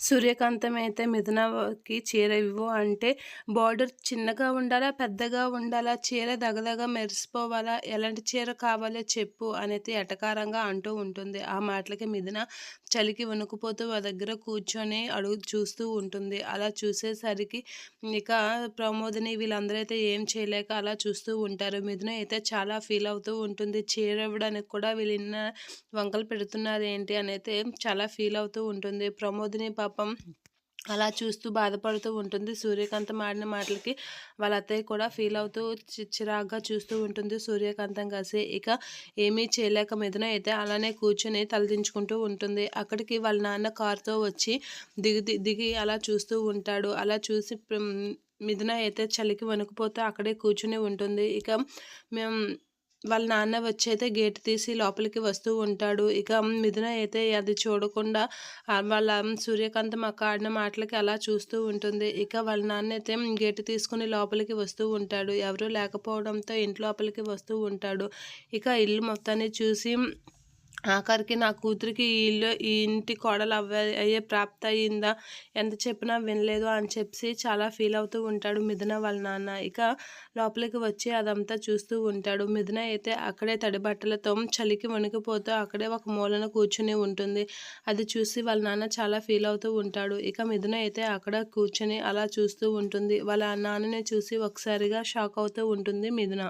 సూర్యకాంతం అయితే మిథునకి చీర ఇవ్వు అంటే బార్డర్ చిన్నగా ఉండాలా పెద్దగా ఉండాలా చీర దగదగ మెరిసిపోవాలా ఎలాంటి చీర కావాలో చెప్పు అనేది ఎటకారంగా అంటూ ఉంటుంది. ఆ మాటలకి మిథున చలికి వణుకుపోతూ ఆ దగ్గర కూర్చొని అడుగు చూస్తూ ఉంటుంది. అలా చూసేసరికి ఇక ప్రమోదిని వీళ్ళందరూ అయితే ఏం చేయలేక అలా చూస్తూ ఉంటారు. మిథున అయితే చాలా ఫీల్ అవుతూ ఉంటుంది. చీర ఇవ్వడానికి కూడా వీళ్ళ వంకలు పెడుతున్నారు ఏంటి అని అయితే చాలా ఫీల్ అవుతూ ఉంటుంది. ప్రమోదిని పాపం అలా చూస్తూ బాధపడుతూ ఉంటుంది. సూర్యకాంతం ఆడిన మాటలకి వాళ్ళ అత్తయ్య కూడా ఫీల్ అవుతూ చిరాగ్గా చూస్తూ ఉంటుంది. సూర్యకాంతం కలిసి ఇక ఏమీ చేయలేక మిథున అయితే అలానే కూర్చొని తలదించుకుంటూ ఉంటుంది. అక్కడికి వాళ్ళ నాన్న కారుతో వచ్చి దిగి దిగి అలా చూస్తూ ఉంటాడు. అలా చూసి మిథున అయితే చలికి వణుకుపోతే అక్కడే కూర్చుని ఉంటుంది. ఇక మేము వాళ్ళ నాన్న వచ్చి అయితే గేట్ తీసి లోపలికి వస్తూ ఉంటాడు. ఇక మిథున అయితే అది చూడకుండా వాళ్ళ సూర్యకాంతం అక్క ఆడిన మాటలకి అలా చూస్తూ ఉంటుంది. ఇక వాళ్ళ నాన్న అయితే గేట్ తీసుకుని లోపలికి వస్తూ ఉంటాడు. ఎవరూ లేకపోవడంతో ఇంటి లోపలికి వస్తూ ఉంటాడు. ఇక ఇల్లు మొత్తాన్ని చూసి ఆఖరికి నా కూతురికి ఈ ఇల్లు ఈ ఇంటి కోడలు అవ్వ అయ్యే ప్రాప్తి అయ్యిందా? ఎంత చెప్పినా వినలేదు అని చెప్పి చాలా ఫీల్ అవుతూ ఉంటాడు మిథున వాళ్ళ నాన్న. ఇక లోపలికి వచ్చి అదంతా చూస్తూ ఉంటాడు. మిథున అయితే అక్కడే తడిబట్టలతో చలికి వణికిపోతూ అక్కడే ఒక మూలన కూర్చుని ఉంటుంది. అది చూసి వాళ్ళ నాన్న చాలా ఫీల్ అవుతూ ఉంటాడు. ఇక మిథున అయితే అక్కడ కూర్చొని అలా చూస్తూ ఉంటుంది. వాళ్ళ నాన్నని చూసి ఒకసారిగా షాక్ అవుతూ ఉంటుంది మిథున.